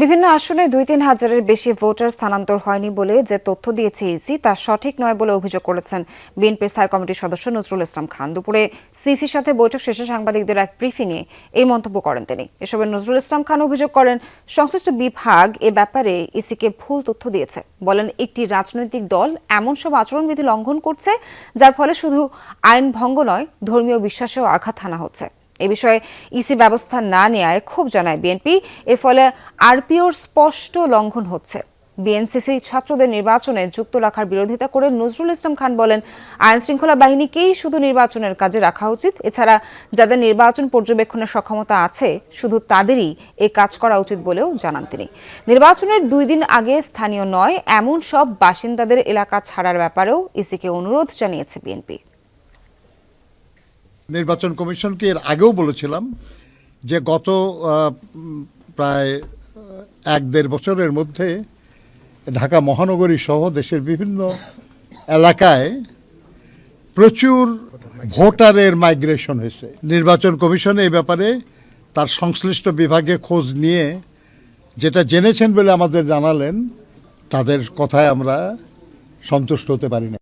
বিভিন্ন আসনে দুই তিন হাজারের বেশি ভোটার স্থানান্তর হয়নি বলে যে তথ্য দিয়েছে ইসি, তা সঠিক নয় বলে অভিযোগ করেছেন বিএনপির স্থায়ী কমিটির সদস্য নজরুল ইসলাম খান। দুপুরে সিসির সাথে বৈঠক শেষে সাংবাদিকদের এক ব্রিফিংয়ে এই মন্তব্য করেন তিনি। এসবে নজরুল ইসলাম খান অভিযোগ করেন, সংশ্লিষ্ট বিভাগ এ ব্যাপারে ইসিকে ভুল তথ্য দিয়েছে। বলেন, একটি রাজনৈতিক দল এমন সব আচরণবিধি লঙ্ঘন করছে, যার ফলে শুধু আইন ভঙ্গ নয়, ধর্মীয় বিশ্বাসেও আঘাত হানা হচ্ছে। এ বিষয়ে ইসি ব্যবস্থা না নেয় ক্ষোভ জানায় বিএনপি। এর ফলে আরপিওর স্পষ্ট লঙ্ঘন হচ্ছে। বিএনসিসি ছাত্রদের নির্বাচনে যুক্ত রাখার বিরোধিতা করে নজরুল ইসলাম খান বলেন আইন শৃঙ্খলা বাহিনীকেই শুধু নির্বাচনের কাজে রাখা উচিত। এছাড়া যাদের নির্বাচন পর্যবেক্ষণের সক্ষমতা আছে, শুধু তাদেরই এ কাজ করা উচিত বলেও জানান তিনি। নির্বাচনের দুই দিন আগে স্থানীয় নয়, এমন সব বাসিন্দাদের এলাকা ছাড়ার ব্যাপারেও ইসিকে অনুরোধ জানিয়েছে বিএনপি। নির্বাচন কমিশনকে এর আগেও বলেছিলাম যে গত প্রায় এক দেড় বছরের মধ্যে ঢাকা মহানগরী সহ দেশের বিভিন্ন এলাকায় প্রচুর ভোটারের মাইগ্রেশন হয়েছে। নির্বাচন কমিশন এই ব্যাপারে তার সংশ্লিষ্ট বিভাগে খোঁজ নিয়ে যেটা জেনেছেন বলে আমাদের জানালেন, তাদের কথায় আমরা সন্তুষ্ট হতে পারি না